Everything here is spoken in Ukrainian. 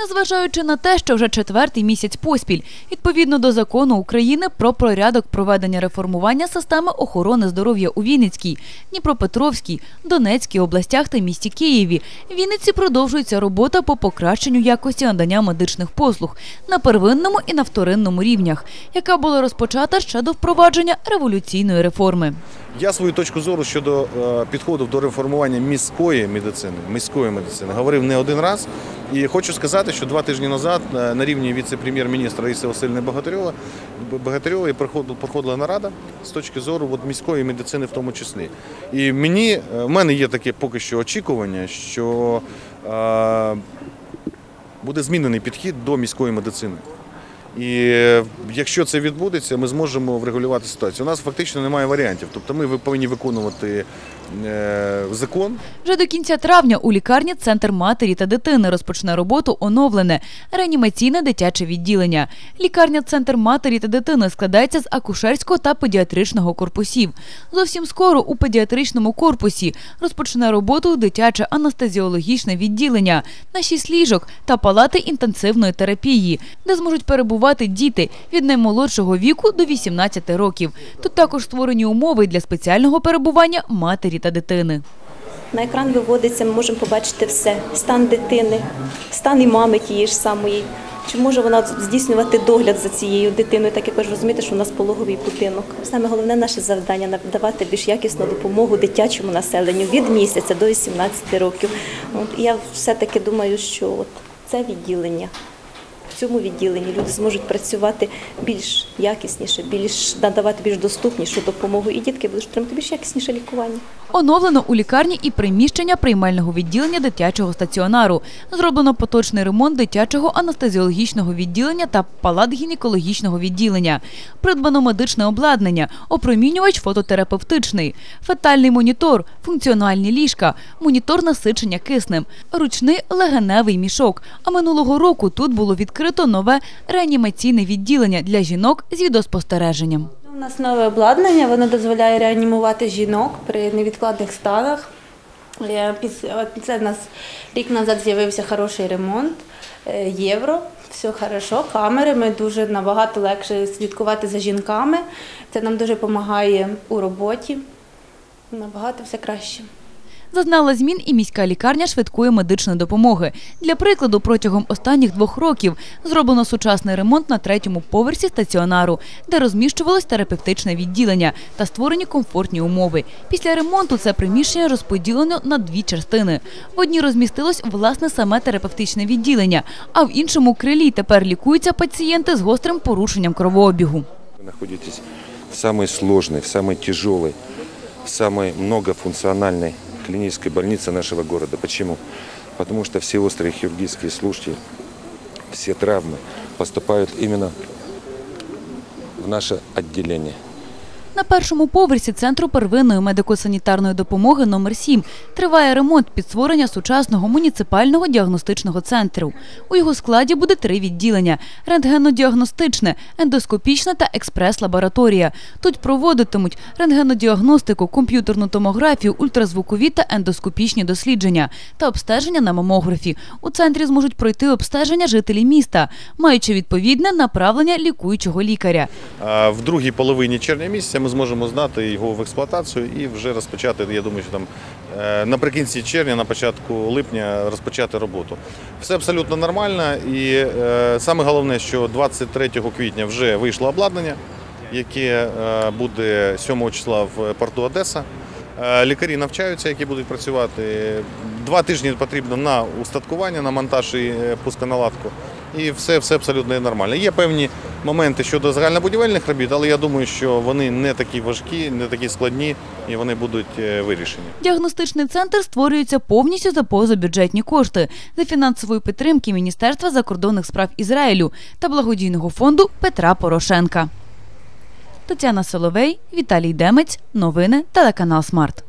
Незважаючи на те, що вже четвертий місяць поспіль, відповідно до закону України про порядок проведення реформування системи охорони здоров'я у Вінницькій, Дніпропетровській, Донецькій областях та місті Києві, в Вінниці продовжується робота по покращенню якості надання медичних послуг на первинному і на вторинному рівнях, яка була розпочата ще до впровадження революційної реформи. Я свою точку зору щодо е, підходу до реформування міської медицини, міської медицини говорив не один раз. І хочу сказати, що два тижні назад е, на рівні віце-прем'єр-міністра Раїси Васильівни Богатирьова, Богатирьової проходила, нарада з точки зору от, міської медицини в тому числі. І мені, е, в мене є таке поки що очікування, що е, буде змінений підхід до міської медицини. І е, якщо це відбудеться, ми зможемо врегулювати ситуацію. У нас фактично немає варіантів. Тобто ми ви- повинні виконувати е, закон. Вже до кінця травня у лікарні Центр матері та дитини розпочне роботу оновлене реанімаційне дитяче відділення. Лікарня Центр матері та дитини складається з акушерського та педіатричного корпусів. Зовсім скоро у педіатричному корпусі розпочне роботу дитяче анестезіологічне відділення на 6 ліжок та палати інтенсивної терапії, де зможуть перебувати діти від наймолодшого віку до 18 років. Тут також створені умови для спеціального перебування матері та дитини. На екран виводиться, ми можемо побачити все: стан дитини, стан і мами тієї ж самої. Чи може вона здійснювати догляд за цією дитиною, так як ви ж розумієте, що у нас пологовий будинок. Саме головне наше завдання надавати більш якісну допомогу дитячому населенню від місяця до 18 років. От, я все-таки думаю, що от це відділення. Цьому відділенні люди зможуть працювати більш якісніше, більш надавати більш доступнішу допомогу, і дітки будуть отримати більш якісніше лікування. Оновлено у лікарні і приміщення приймального відділення дитячого стаціонару. Зроблено поточний ремонт дитячого анестезіологічного відділення та палат гінекологічного відділення. Придбано медичне обладнання, опромінювач фототерапевтичний, фетальний монітор, функціональні ліжка, монітор насичення киснем, ручний легеневий мішок. А минулого року тут було відкрито нове реанімаційне відділення для жінок з відеоспостереженням. У нас нове обладнання, воно дозволяє реанімувати жінок при невідкладних станах. Е, Це в нас рік назад з'явився хороший ремонт, е, євро, все хорошо, камери. Ми дуже набагато легше слідкувати за жінками. Це нам дуже допомагає у роботі. Набагато все краще. Зазнала змін і міська лікарня швидкої медичної допомоги. Для прикладу, протягом останніх двох років зроблено сучасний ремонт на третьому поверсі стаціонару, де розміщувалось терапевтичне відділення та створені комфортні умови. Після ремонту це приміщення розподілено на дві частини. В одній розмістилось власне саме терапевтичне відділення, а в іншому крилі тепер лікуються пацієнти з гострим порушенням кровообігу. Вы в самой в самой в самой многофункциональной клинической больнице нашего города. Почему? Потому что все острые хирургические случаи, все травмы поступают именно в наше отделение. На першому поверсі центру первинної медико-санітарної допомоги номер 7 триває ремонт під створення сучасного муніципального діагностичного центру. У його складі буде три відділення: рентгенодіагностичне, ендоскопічне та експрес-лабораторія. Тут проводитимуть рентгенодіагностику, комп'ютерну томографію, ультразвукові та ендоскопічні дослідження та обстеження на мамографі. У центрі зможуть пройти обстеження жителі міста, маючи відповідне направлення лікуючого лікаря. В другій половині червня місяця ми зможемо здати його в експлуатацію і вже розпочати. Я думаю, що там е, наприкінці червня, на початку липня розпочати роботу. Все абсолютно нормально. І е, саме головне, що 23 квітня вже вийшло обладнання, яке е, буде 7 числа в порту Одеса. Лікарі навчаються, які будуть працювати. Два тижні потрібно на устаткування, на монтаж і пусконаладку. І все, все абсолютно нормально. Є певні моменти щодо загальнобудівельних робіт, але я думаю, що вони не такі важкі, не такі складні і вони будуть е, вирішені. Діагностичний центр створюється повністю за позабюджетні кошти за фінансової підтримки Міністерства закордонних справ Ізраїлю та благодійного фонду Петра Порошенка. Тетяна Соловей, Віталій Демець. Новини телеканал Смарт.